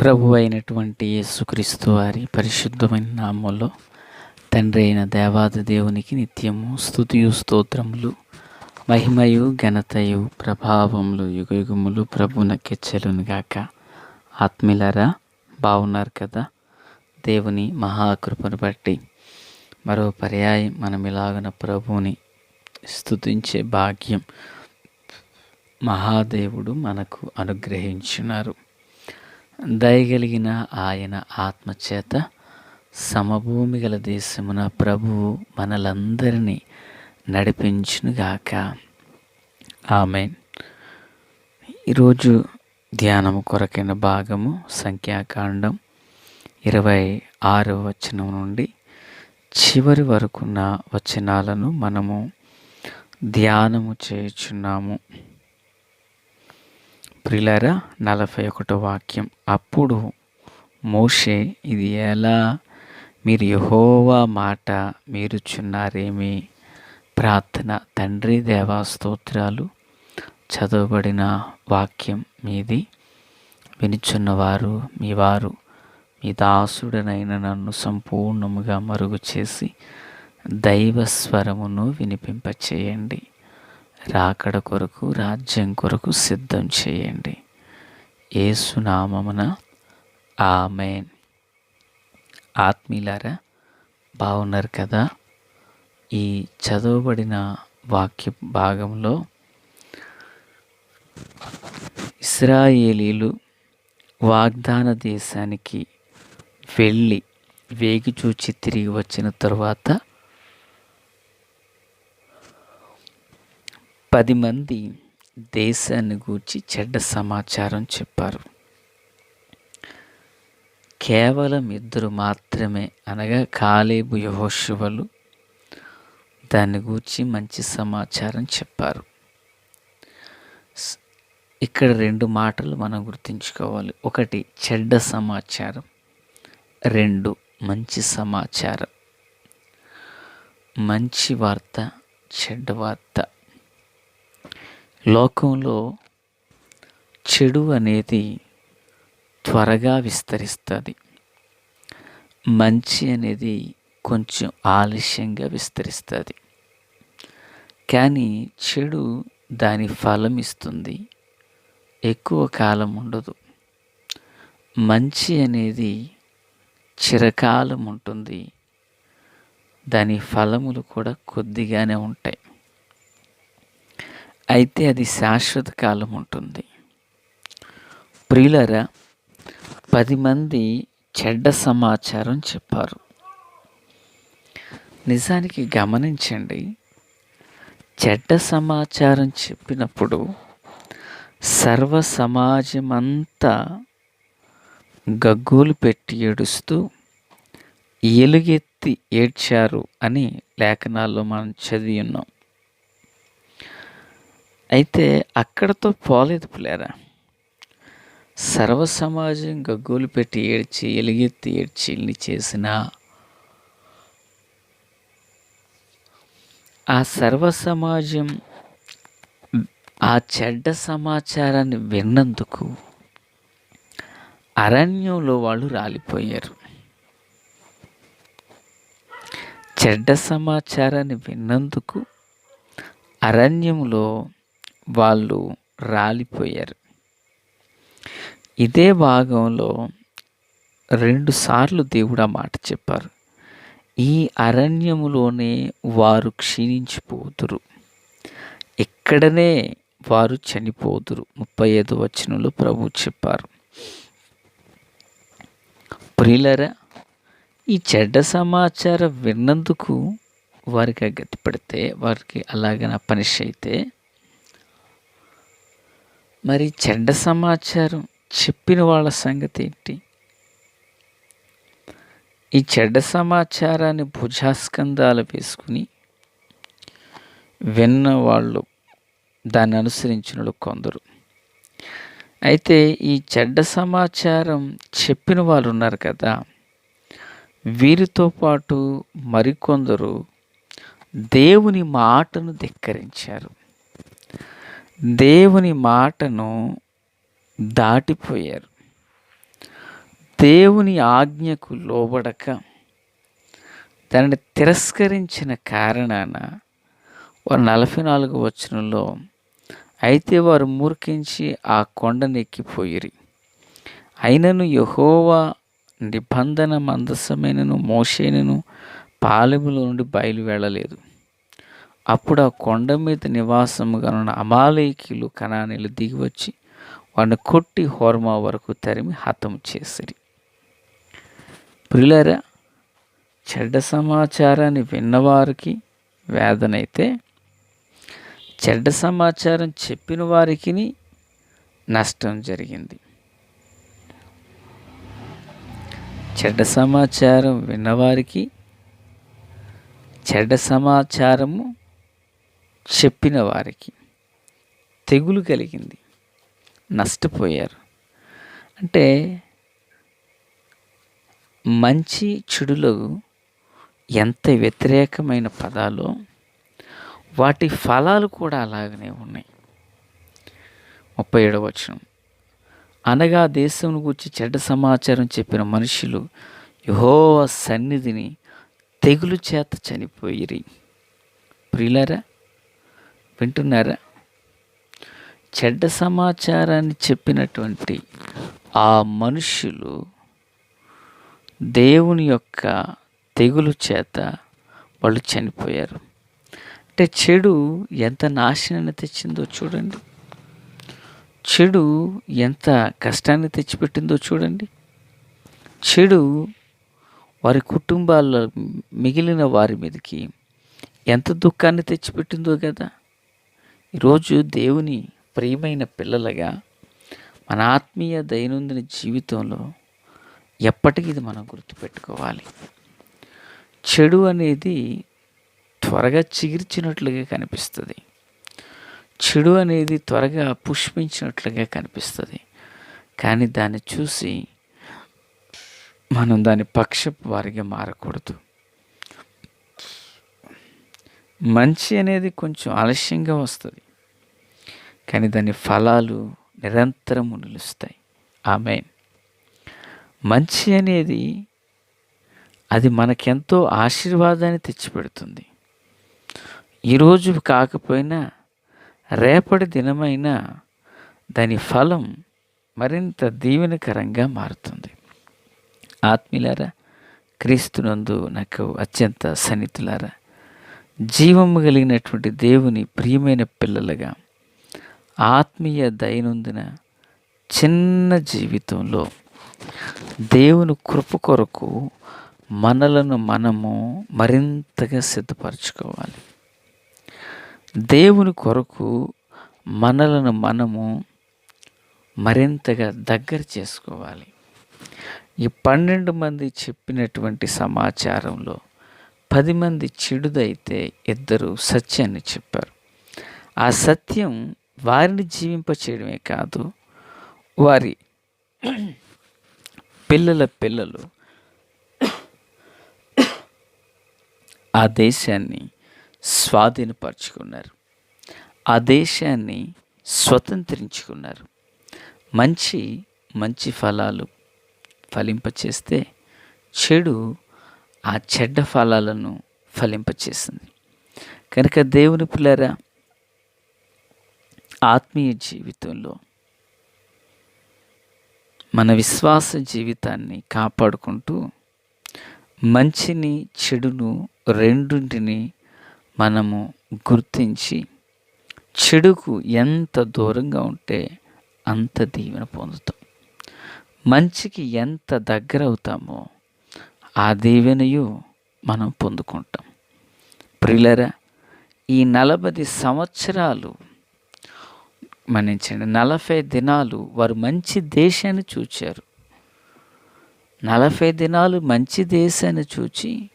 ప్రభు అయినటువంటి యేసుక్రీస్తు వారి పరిశుద్ధమైన నామంలో తండ్రి అయిన దేవాది దేవునికి నిత్యము స్థుతియు స్తోత్రములు మహిమయు ఘనతయు ప్రభావములు యుగయుగములు ప్రభునకెచ్చలును గాక. ఆత్మీలరా బాగున్నారు కదా? దేవుని మహాకృపను బట్టి మరో పర్యాయం మనం ఇలాగన ప్రభువుని స్థుతించే భాగ్యం మహాదేవుడు మనకు అనుగ్రహించున్నారు. దయగలిగిన ఆయన ఆత్మచేత సమభూమి గల దేశమున ప్రభువు మనలందరినీ నడిపించునుగాక. ఆమె ఈరోజు ధ్యానము కొరకైన భాగము సంఖ్యాకాండం ఇరవై ఆరవ వచనం నుండి చివరి వరకున్న వచనాలను మనము ధ్యానము చేయుచున్నాము. ప్రిలరా నలభై ఒకటో వాక్యం. అప్పుడు మోషే ఇది ఎలా? మీరు యహోవా మాట మీరుచున్నారేమి? ప్రార్థన తండ్రి దేవా స్తోత్రాలు. చదవబడిన వాక్యం మీది. వినుచున్నవారు మీ వారు మీ దాసుడనైన నన్ను సంపూర్ణముగా మరుగు చేసి దైవ స్వరమును వినిపింపచేయండి. రాకడ కొరకు రాజ్యం కొరకు సిద్ధం చేయండి. ఏసునామమున ఆమెన్. ఆత్మీయులారా బాగున్నారు కదా? ఈ చదవబడిన వాక్య భాగంలో ఇస్రాయేలీలు వాగ్దాన దేశానికి వెళ్ళి వేగిచూచి తిరిగి వచ్చిన తరువాత పది మంది దేశాన్ని గూర్చి చెడ్డ సమాచారం చెప్పారు. కేవలం ఇద్దరు మాత్రమే అనగా కాలేబు యహోశివలు దాన్ని గూర్చి మంచి సమాచారం చెప్పారు. ఇక్కడ రెండు మాటలు మనం గుర్తుంచుకోవాలి. ఒకటి చెడ్డ సమాచారం. రెండు మంచి సమాచారం. మంచి వార్త చెడ్డ వార్త. లోకంలో చెడు అనేది త్వరగా విస్తరిస్తుంది. మంచి అనేది కొంచెం ఆలస్యంగా విస్తరిస్తుంది. కానీ చెడు దాని ఫలం ఇస్తుంది. ఎక్కువ కాలం ఉండదు. మంచి అనేది చిరకాలం ఉంటుంది. దాని ఫలములు కూడా కొద్దిగానే ఉంటాయి. అయితే అది శాశ్వత కాలం ఉంటుంది. ప్రియులరా పది మంది చెడ్డ సమాచారం చెప్పారు. నిజానికి గమనించండి చెడ్డ సమాచారం చెప్పినప్పుడు సర్వ సమాజమంతా గగ్గోలు పెట్టి ఏడుస్తూ ఎలుగెత్తి ఏడ్చారు అని లేఖనాల్లో మనం చదివి ఉన్నాం. అయితే అక్కడతో పోలేదు పులేరా. సర్వ సమాజం గగ్గోలు పెట్టి ఏడ్చి ఎలుగెత్తి ఏడ్చి ఇల్ని చేసిన ఆ సర్వ సమాజం ఆ చెడ్డ సమాచారాన్ని విన్నందుకు అరణ్యంలో వాళ్ళు రాలిపోయారు. చెడ్డ సమాచారాన్ని విన్నందుకు అరణ్యంలో వాళ్ళు రాలిపోయారు. ఇదే భాగంలో రెండు సార్లు దేవుడు ఆ మాట చెప్పారు. ఈ అరణ్యములోనే వారు క్షీణించిపోతురు ఇక్కడనే వారు చనిపోదురు. ముప్పై ఐదు వచనంలో ప్రభు చెప్పారు. ప్రియులరా ఈ చెడ్డ సమాచారం విన్నందుకు వారికి గట్టిపడితే వారికి అలాగన పనిష్ అయితే మరి చెడ్డ సమాచారం చెప్పిన వాళ్ళ సంగతి ఏంటి? ఈ చెడ్డ సమాచారాన్ని భుజాస్కందాలు వేసుకుని విన్న వాళ్ళు దాన్ని అనుసరించిన కొందరు. అయితే ఈ చెడ్డ సమాచారం చెప్పిన వాళ్ళు ఉన్నారు కదా వీరితో పాటు మరికొందరు దేవుని మాటను ధిక్కరించారు. దేవుని మాటను దాటిపోయారు. దేవుని ఆజ్ఞకు లోబడక దానిని తిరస్కరించిన కారణాన వారు నలభై నాలుగు వచనంలో అయితే వారు మూర్ఖించి ఆ కొండనెక్కిపోయిరి. అయినను యహోవా నిబంధన మందసమైనను మోషేనను పాలెములో నుండి బయలు వెళ్ళలేదు అప్పుడు ఆ కొండ మీద నివాసముగా ఉన్న అమాలయకులు కణానీలు దిగివచ్చి వాడిని కొట్టి హోర్మా వరకు తరిమి హతం చేసిరి. ప్రియులరా చెడ్డ సమాచారాన్ని విన్నవారికి వేదనైతే చెడ్డ సమాచారం చెప్పిన వారికి నష్టం జరిగింది. చెడ్డ సమాచారం విన్నవారికి చెడ్డ సమాచారము చెప్పిన వారికి తెగులు కలిగింది. నష్టపోయారు. అంటే మంచి చెడులు ఎంత వ్యతిరేకమైన పదాలు వాటి ఫలాలు కూడా అలాగనే ఉన్నాయి. ముప్పై ఏడవచనం అనగా దేశం గురించి చెడ్డ సమాచారం చెప్పిన మనుషులు యహోవ సన్నిధిని తెగులు చేత చనిపోయిరి. ప్రియులరా వింటున్నారా? చెడ్డ సమాచారాన్ని చెప్పినటువంటి ఆ మనుష్యులు దేవుని యొక్క తెగులు చేత వాళ్ళు చనిపోయారు. అంటే చెడు ఎంత నాశనాన్ని తెచ్చిందో చూడండి. చెడు ఎంత కష్టాన్ని తెచ్చిపెట్టిందో చూడండి. చెడు వారి కుటుంబాల్లో మిగిలిన వారి మీదకి ఎంత దుఃఖాన్ని తెచ్చిపెట్టిందో కదా. ఈరోజు దేవుని ప్రియమైన పిల్లలుగా మన ఆత్మీయ దైనందిన జీవితంలో ఎప్పటికీ ఇది మనం గుర్తుపెట్టుకోవాలి. చెడు అనేది త్వరగా చిగిర్చినట్లుగా కనిపిస్తుంది. చెడు అనేది త్వరగా పుష్పించినట్లుగా కనిపిస్తుంది. కానీ దాన్ని చూసి మనం దాని పక్షపు వారిగా మారకూడదు. మంచి అనేది కొంచెం ఆలస్యంగా వస్తుంది. కానీ దాని ఫలాలు నిరంతరము నిలుస్తాయి. ఆమె మంచి అనేది అది మనకెంతో ఆశీర్వాదాన్ని తెచ్చిపెడుతుంది. ఈరోజు కాకపోయినా రేపటి దినమైనా దాని ఫలం మరింత దీవెనకరంగా మారుతుంది. ఆత్మీయులారా క్రీస్తునందు నాకు అత్యంత సన్నిహితులారా జీవము కలిగినటువంటి దేవుని ప్రియమైన పిల్లలుగా ఆత్మీయ దైనందిన చిన్న జీవితంలో దేవుని కృప కొరకు మనలను మనము మరింతగా సిద్ధపరచుకోవాలి. దేవుని కొరకు మనలను మనము మరింతగా దగ్గర చేసుకోవాలి. ఈ పన్నెండు మంది చెప్పినటువంటి సమాచారంలో పది మంది చెడుదైతే ఇద్దరు సత్యాన్ని చెప్పారు. ఆ సత్యం వారిని జీవింపచేయడమే కాదు వారి పిల్లల పిల్లలు ఆ దేశాన్ని స్వాధీనపరుచుకున్నారు. ఆ దేశాన్ని స్వతంత్రించుకున్నారు. మంచి మంచి ఫలాలు ఫలింపచేస్తే చెడు ఆ చెడ్డ ఫలాలను ఫలింపచేసింది కనుక దేవుని పిల్లరా ఆత్మీయ జీవితంలో మన విశ్వాస జీవితాన్ని కాపాడుకుంటూ మంచిని చెడును రెండింటిని మనము గుర్తించి చెడుకు ఎంత దూరంగా ఉంటే అంత దీవెన పొందుతాం. మంచికి ఎంత దగ్గర అవుతామో ఆ దీవెనయు మనం పొందుకుంటాం. ప్రిలరా ఈ నలభై సంవత్సరాలు మన్నించండి. నలభై దినాలు వారు మంచి దేశాన్ని చూచారు. నలభై దినాలు మంచి దేశాన్ని చూచి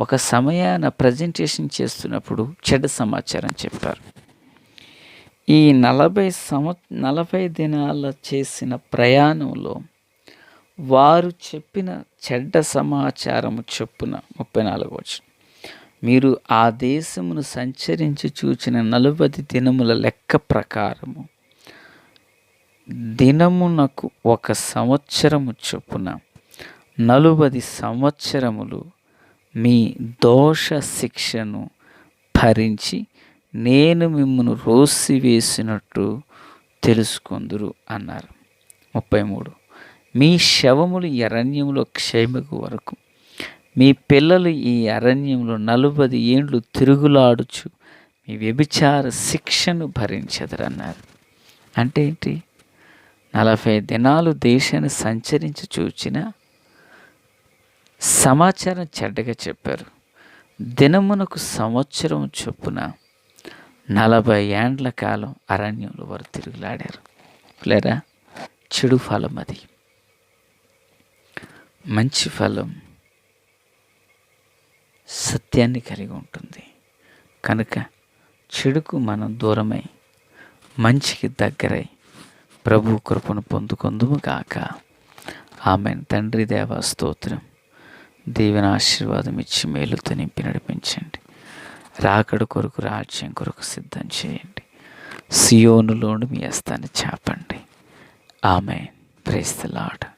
ఒక సమయాన ప్రజెంటేషన్ చేస్తున్నప్పుడు చెడ్డ సమాచారం చెప్పారు. ఈ నలభై సంవ నలభై దినాల చేసిన ప్రయాణంలో వారు చెప్పిన చెడ్డ సమాచారము చొప్పున ముప్పై నాలుగు వచ్చిన మీరు ఆ దేశమును సంచరించి చూచిన నలుబది దినముల లెక్క ప్రకారము దినమునకు ఒక సంవత్సరము చొప్పున నలుబది సంవత్సరములు మీ దోష శిక్షను భరించి నేను మిమ్మను రోసివేసినట్టు తెలుసుకొందురు అన్నారు. ముప్పై మూడు. మీ శవములు ఎరణ్యములో క్షేమకు వరకు మీ పిల్లలు ఈ అరణ్యంలో నలుబది ఏండ్లు తిరుగులాడుచు మీ వ్యభిచార శిక్షను భరించదరన్నారు. అంటే ఏంటి? నలభై దినాలు దేశాన్ని సంచరించి చూచిన సమాచారం చెడ్డగా చెప్పారు. దినమునకు సంవత్సరం చొప్పున నలభై ఏండ్ల కాలం అరణ్యంలో వారు తిరుగులాడారు. లేరా చెడు ఫలం అది మంచి ఫలం. సత్యాన్ని కలిగి ఉంటుంది. కనుక చెడుకు మనం దూరమై మంచికి దగ్గరై ప్రభు కృపను పొందుకొందుము కాక ఆమె తండ్రి దేవ స్తోత్రం. దీవెన ఆశీర్వాదం ఇచ్చి మేలుతో నింపి నడిపించండి. రాకడ కొరకు రాజ్యం కొరకు సిద్ధం చేయండి. సియోనులోను మీ హస్తాన్ని చాపండి. ఆమె ప్రేస్తలాడు